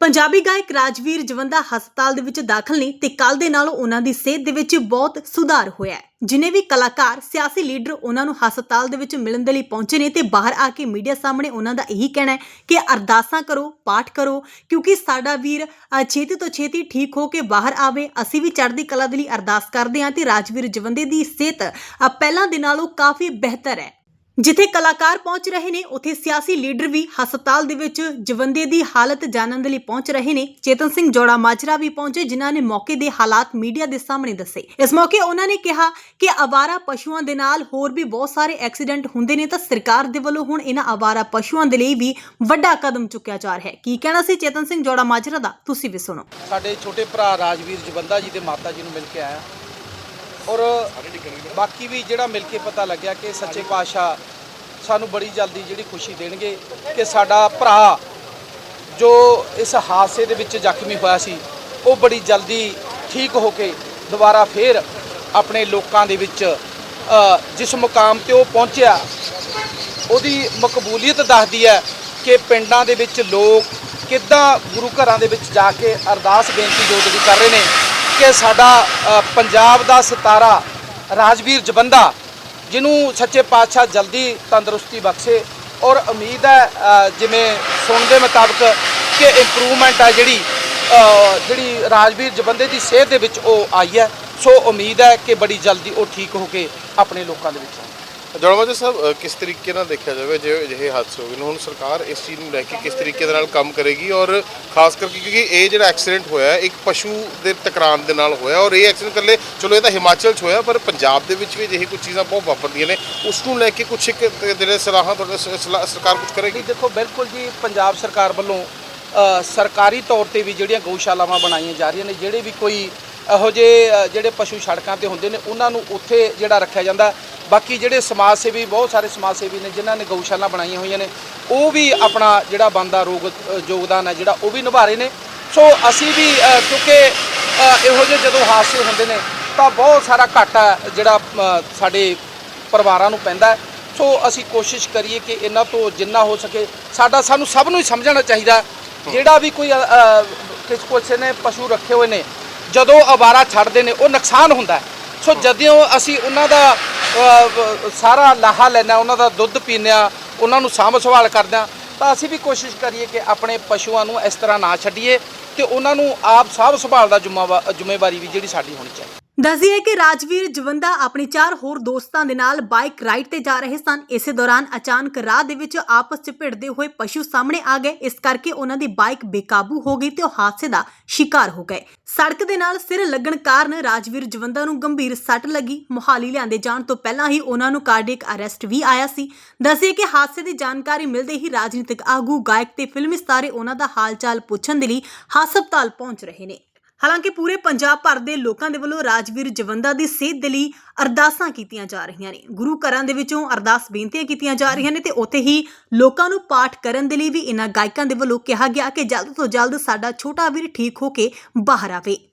ਪੰਜਾਬੀ ਗਾਇਕ ਰਾਜਵੀਰ ਜਵੰਦਾ ਹਸਪਤਾਲ ਦੇ ਵਿੱਚ ਦਾਖਲ ਨੇ ਤੇ ਕੱਲ ਦੇ ਨਾਲੋਂ ਉਹਨਾਂ ਦੀ ਸਿਹਤ ਦੇ ਵਿੱਚ ਬਹੁਤ ਸੁਧਾਰ ਹੋਇਆ ਹੈ। ਜਿਨੇ ਵੀ ਕਲਾਕਾਰ, ਸਿਆਸੀ ਲੀਡਰ ਉਹਨਾਂ ਨੂੰ ਹਸਪਤਾਲ ਦੇ ਵਿੱਚ ਮਿਲਣ ਦੇ ਲਈ ਪਹੁੰਚੇ ਨੇ ਤੇ ਬਾਹਰ ਆ ਕੇ ਮੀਡੀਆ ਸਾਹਮਣੇ ਉਹਨਾਂ ਦਾ ਇਹੀ ਕਹਿਣਾ ਹੈ ਕਿ ਅਰਦਾਸਾਂ ਕਰੋ, ਪਾਠ ਕਰੋ, ਕਿਉਂਕਿ ਸਾਡਾ ਵੀਰ ਛੇਤੀ ਤੋਂ ਛੇਤੀ ਠੀਕ ਹੋ ਕੇ ਬਾਹਰ ਆਵੇ। ਅਸੀਂ ਵੀ ਚੜ੍ਹਦੀ ਕਲਾ ਦੇ ਲਈ ਅਰਦਾਸ ਕਰਦੇ ਹਾਂ ਤੇ ਰਾਜਵੀਰ ਜਵੰਦੇ ਦੀ ਸਿਹਤ ਪਹਿਲਾਂ ਦੇ ਨਾਲੋਂ ਕਾਫੀ ਬਿਹਤਰ ਹੈ। ਜਿੱਥੇ ਕਲਾਕਾਰ ਪਹੁੰਚ ਰਹੇ ਨੇ, ਉੱਥੇ ਸਿਆਸੀ ਲੀਡਰ ਵੀ ਹਸਪਤਾਲ ਦੇ ਵਿੱਚ ਜਵੰਦੇ ਦੀ ਹਾਲਤ ਜਾਣਨ ਦੇ ਲਈ ਪਹੁੰਚ ਰਹੇ ਨੇ। ਚੇਤਨ ਸਿੰਘ ਜੋੜਾ ਮਾਜਰਾ ਵੀ ਪਹੁੰਚੇ, ਜਿਨ੍ਹਾਂ ਨੇ ਮੌਕੇ ਦੇ ਹਾਲਾਤ ਮੀਡੀਆ ਦੇ ਸਾਹਮਣੇ ਦੱਸੇ। ਇਸ ਮੌਕੇ ਉਹਨਾਂ ਨੇ ਕਿਹਾ ਕਿ ਆਵਾਰਾ ਪਸ਼ੂਆਂ ਦੇ ਨਾਲ ਹੋਰ ਵੀ ਬਹੁਤ ਸਾਰੇ ਐਕਸੀਡੈਂਟ ਹੁੰਦੇ ਨੇ, ਤਾਂ ਸਰਕਾਰ ਦੇ ਵੱਲੋਂ ਹੁਣ ਇਹਨਾਂ ਆਵਾਰਾ ਪਸ਼ੂਆਂ ਦੇ ਲਈ ਵੀ ਵੱਡਾ ਕਦਮ ਚੁੱਕਿਆ ਜਾ ਰਿਹਾ ਹੈ। ਕੀ ਕਹਿਣਾ ਸੀ ਚੇਤਨ ਸਿੰਘ ਜੋੜਾ ਮਾਜਰਾ ਦਾ? ਤੁਸੀਂ ਵੀ ਸੁਣੋ। ਸਾਡੇ ਛੋਟੇ ਭਰਾ ਰਾਜਵੀਰ ਜਵੰਦਾ ਜੀ ਦੇ ਮਾਤਾ ਜੀ ਨੂੰ ਮਿਲ ਕੇ ਆਇਆ। ਔਰ ਬਾਕੀ ਵੀ ਜਿਹੜਾ ਮਿਲ ਕੇ ਪਤਾ ਲੱਗਿਆ ਕਿ ਸੱਚੇ ਪਾਤਸ਼ਾਹ ਸਾਨੂੰ ਬੜੀ ਜਲਦੀ ਜਿਹੜੀ ਖੁਸ਼ੀ ਦੇਣਗੇ ਕਿ ਸਾਡਾ ਭਰਾ ਜੋ ਇਸ ਹਾਦਸੇ ਦੇ ਵਿੱਚ ਜ਼ਖਮੀ ਹੋਇਆ ਸੀ, ਉਹ ਬੜੀ ਜਲਦੀ ਠੀਕ ਹੋ ਕੇ ਦੁਬਾਰਾ ਫੇਰ ਆਪਣੇ ਲੋਕਾਂ ਦੇ ਵਿੱਚ ਜਿਸ ਮੁਕਾਮ ਤੇ ਉਹ ਪਹੁੰਚਿਆ, ਉਹਦੀ ਮਕਬੂਲੀਅਤ ਦੱਸਦੀ ਹੈ ਕਿ ਪਿੰਡਾਂ ਦੇ ਵਿੱਚ ਲੋਕ ਕਿੱਦਾਂ ਗੁਰੂ ਘਰਾਂ ਦੇ ਵਿੱਚ ਜਾ ਕੇ ਅਰਦਾਸ ਬੇਨਤੀ ਜੋਦਰੀ ਕਰ ਰਹੇ ਨੇ ਕਿ ਸਾਡਾ ਪੰਜਾਬ ਦਾ ਸਿਤਾਰਾ ਰਾਜਵੀਰ ਜਬੰਦਾ ਜਿਹਨੂੰ ਸੱਚੇ ਪਾਤਸ਼ਾਹ ਜਲਦੀ ਤੰਦਰੁਸਤੀ ਬਖਸ਼ੇ ਔਰ ਉਮੀਦ ਹੈ ਜਿਵੇਂ ਸੁਣ ਦੇ ਮੁਤਾਬਕ ਕਿ ਇੰਪਰੂਵਮੈਂਟ ਹੈ ਜਿਹੜੀ ਜਿਹੜੀ ਰਾਜਵੀਰ ਜਬੰਦੇ ਦੀ ਸਿਹਤ ਦੇ ਵਿੱਚ ਉਹ ਆਈ ਹੈ। ਸੋ ਉਮੀਦ ਹੈ ਕਿ ਬੜੀ ਜਲਦੀ ਉਹ ਠੀਕ ਹੋ ਕੇ ਆਪਣੇ ਲੋਕਾਂ ਦੇ ਵਿੱਚ ਆਉਣਗੇ। ਜੜਵਾਜਾ ਸਾਹਿਬ ਕਿਸ ਤਰੀਕੇ ਨਾਲ ਦੇਖਿਆ ਜਾਵੇ ਜੇ ਅਜਿਹੇ ਹਾਦਸੇ ਹੋ ਗਏ ਨੇ? ਹੁਣ ਸਰਕਾਰ ਇਸ ਚੀਜ਼ ਨੂੰ ਲੈ ਕੇ ਕਿਸ ਤਰੀਕੇ ਦੇ ਨਾਲ ਕੰਮ ਕਰੇਗੀ ਔਰ ਖਾਸ ਕਰਕੇ ਕਿਉਂਕਿ ਇਹ ਜਿਹੜਾ ਐਕਸੀਡੈਂਟ ਹੋਇਆ ਇੱਕ ਪਸ਼ੂ ਦੇ ਟਕਰਾਉਣ ਦੇ ਨਾਲ ਹੋਇਆ ਔਰ ਇਹ ਐਕਸੀਡੈਂਟ ਇਕੱਲੇ, ਚਲੋ ਇਹ ਤਾਂ ਹਿਮਾਚਲ 'ਚ ਹੋਇਆ, ਪਰ ਪੰਜਾਬ ਦੇ ਵਿੱਚ ਵੀ ਅਜਿਹੀ ਕੁਝ ਚੀਜ਼ਾਂ ਬਹੁਤ ਵਾਪਰਦੀਆਂ ਨੇ। ਉਸ ਨੂੰ ਲੈ ਕੇ ਕੁਝ ਇੱਕ ਜਿਹੜੇ ਸਲਾਹਾਂ ਤੁਹਾਡੇ ਸਲਾਹ- ਸਰਕਾਰ ਕੁਝ ਕਰੇਗੀ? ਦੇਖੋ, ਬਿਲਕੁਲ ਜੀ, ਪੰਜਾਬ ਸਰਕਾਰ ਵੱਲੋਂ ਸਰਕਾਰੀ ਤੌਰ ਤੇ ਵੀ ਜਿਹੜੀਆਂ ਗਊਸ਼ਾਲਾਵਾਂ ਬਣਾਈਆਂ ਜਾ ਰਹੀਆਂ ਨੇ, ਜਿਹੜੇ ਵੀ ਕੋਈ ਇਹੋ ਜਿਹੇ ਜਿਹੜੇ ਪਸ਼ੂ ਸੜਕਾਂ ਤੇ ਹੁੰਦੇ ਨੇ, ਉਹਨਾਂ ਨੂੰ ਉੱਥੇ ਜਿਹੜਾ ਰੱਖਿਆ ਜਾਂਦਾ। ਬਾਕੀ ਜਿਹੜੇ ਸਮਾਜ ਸੇਵੀ ਬਹੁਤ ਸਾਰੇ ਸਮਾਜ ਸੇਵੀ ਨੇ ਜਿਨ੍ਹਾਂ ਨੇ ਗਊਸ਼ਾਲਾ ਬਣਾਈਆਂ ਹੋਈਆਂ ਨੇ ਉਹ ਵੀ ਆਪਣਾ ਜਿਹੜਾ ਬੰਦਾ ਰੋਗ ਯੋਗਦਾਨ ਹੈ ਜਿਹੜਾ ਉਹ ਵੀ ਨਿਭਾ ਰਹੇ ਨੇ ਸੋ ਅਸੀਂ ਵੀ ਕਿਉਂਕਿ ਇਹੋ ਜਿਹੇ ਜਦੋਂ ਹਾਦਸੇ ਹੁੰਦੇ ਨੇ ਤਾਂ ਬਹੁਤ ਸਾਰਾ ਘਾਟਾ ਜਿਹੜਾ ਸਾਡੇ ਪਰਿਵਾਰਾਂ ਨੂੰ ਪੈਂਦਾ। ਸੋ ਅਸੀਂ ਕੋਸ਼ਿਸ਼ ਕਰੀਏ ਕਿ ਇਹਨਾਂ ਤੋਂ ਜਿੰਨਾ ਹੋ ਸਕੇ ਸਾਡਾ ਸਾਨੂੰ ਸਭ ਨੂੰ ਹੀ ਸਮਝਣਾ ਚਾਹੀਦਾ ਜਿਹੜਾ ਵੀ ਕੋਈ ਕਿਸ ਕਿਸੇ ਨੇ ਪਸ਼ੂ ਰੱਖੇ ਹੋਏ ਨੇ ਜਦੋਂ ਅਵਾਰਾ ਛੱਡਦੇ ਨੇ ਉਹ ਨੁਕਸਾਨ ਹੁੰਦਾ। ਸੋ ਜਦੋਂ ਅਸੀਂ ਉਹਨਾਂ ਦਾ ਸਾਰਾ ਲਾਹਾ ਲੈਣਾ, ਉਹਨਾਂ ਦਾ ਦੁੱਧ ਪੀਂਦੇ ਹਾਂ ਉਹਨਾਂ ਨੂੰ ਸਾਂਭ ਸੰਭਾਲ ਕਰਦੇ ਹਾਂ ਤਾਂ ਅਸੀਂ ਵੀ ਕੋਸ਼ਿਸ਼ ਕਰੀਏ ਕਿ ਆਪਣੇ ਪਸ਼ੂਆਂ ਨੂੰ ਇਸ ਤਰ੍ਹਾਂ ਨਾ ਛੱਡੀਏ ਤੇ ਉਹਨਾਂ ਨੂੰ ਆਪ ਸਾਂਭ ਸੰਭਾਲ ਦਾ ਜ਼ਿੰਮੇਵਾ- ਜ਼ਿੰਮੇਵਾਰੀ ਵੀ ਜਿਹੜੀ ਸਾਡੀ ਹੋਣੀ ਚਾਹੀਦੀ। ਦੱਸਦੀ ਹੈ ਕਿ ਰਾਜਵੀਰ ਜਵੰਦਾ ਆਪਣੇ ਚਾਰ ਹੋਰ ਦੋਸਤਾਂ ਦੇ ਨਾਲ ਬਾਈਕ ਰਾਈਡ ਤੇ ਜਾ ਰਹੇ ਸਨ। ਇਸੇ ਦੌਰਾਨ ਅਚਾਨਕ ਰਾਹ ਦੇ ਵਿੱਚ ਆਪਸ 'ਚ ਭਿੜਦੇ ਹੋਏ ਪਸ਼ੂ ਸਾਹਮਣੇ ਆ ਗਏ। ਇਸ ਕਰਕੇ ਉਹਨਾਂ ਦੀ ਬਾਈਕ ਬੇਕਾਬੂ ਹੋ ਗਈ ਤੇ ਉਹ ਹਾਦਸੇ ਦਾ ਸ਼ਿਕਾਰ ਹੋ ਗਏ। ਸੜਕ ਦੇ ਨਾਲ ਸਿਰ ਲੱਗਣ ਕਾਰਨ ਰਾਜਵੀਰ ਜਵੰਦਾ ਨੂੰ ਗੰਭੀਰ ਸੱਟ ਲੱਗੀ। ਮੁਹਾਲੀ ਲਿਆਂਦੇ ਜਾਣ ਤੋਂ ਪਹਿਲਾਂ ਹੀ ਉਹਨਾਂ ਨੂੰ ਕਾਰਡਿਕ ਅਰੈਸਟ ਵੀ ਆਇਆ ਸੀ। ਦੱਸਦੀ ਕਿ ਹਾਦਸੇ ਦੀ ਜਾਣਕਾਰੀ ਮਿਲਦੇ ਹੀ ਰਾਜਨੀਤਿਕ ਆਗੂ, ਗਾਇਕ ਤੇ ਫਿਲਮ ਸਤਾਰੇ ਉਹਨਾਂ ਦਾ ਹਾਲ-ਚਾਲ ਪੁੱਛਣ ਦੇ ਲਈ ਹਸਪਤਾਲ ਪਹੁੰਚ ਰਹੇ ਨੇ। ਹਾਲਾਂਕਿ ਪੂਰੇ ਪੰਜਾਬ ਭਰ ਦੇ ਲੋਕਾਂ ਦੇ ਵੱਲੋਂ ਰਾਜਵੀਰ ਜਵੰਦਾ ਦੀ ਸਿਹਤ ਦੇ ਲਈ ਅਰਦਾਸਾਂ ਕੀਤੀਆਂ ਜਾ ਰਹੀਆਂ ਨੇ। ਗੁਰੂ ਘਰਾਂ ਦੇ ਵਿੱਚੋਂ ਅਰਦਾਸ ਬੇਨਤੀਆਂ ਕੀਤੀਆਂ ਜਾ ਰਹੀਆਂ ਨੇ ਤੇ ਉੱਥੇ ਹੀ ਲੋਕਾਂ ਨੂੰ ਪਾਠ ਕਰਨ ਦੇ ਲਈ ਵੀ ਇਹਨਾਂ ਗਾਇਕਾਂ ਦੇ ਵੱਲੋਂ ਕਿਹਾ ਗਿਆ ਕਿ ਜਲਦ ਤੋਂ ਜਲਦ ਸਾਡਾ ਛੋਟਾ ਵੀਰ ਠੀਕ ਹੋ ਕੇ ਬਾਹਰ ਆਵੇ।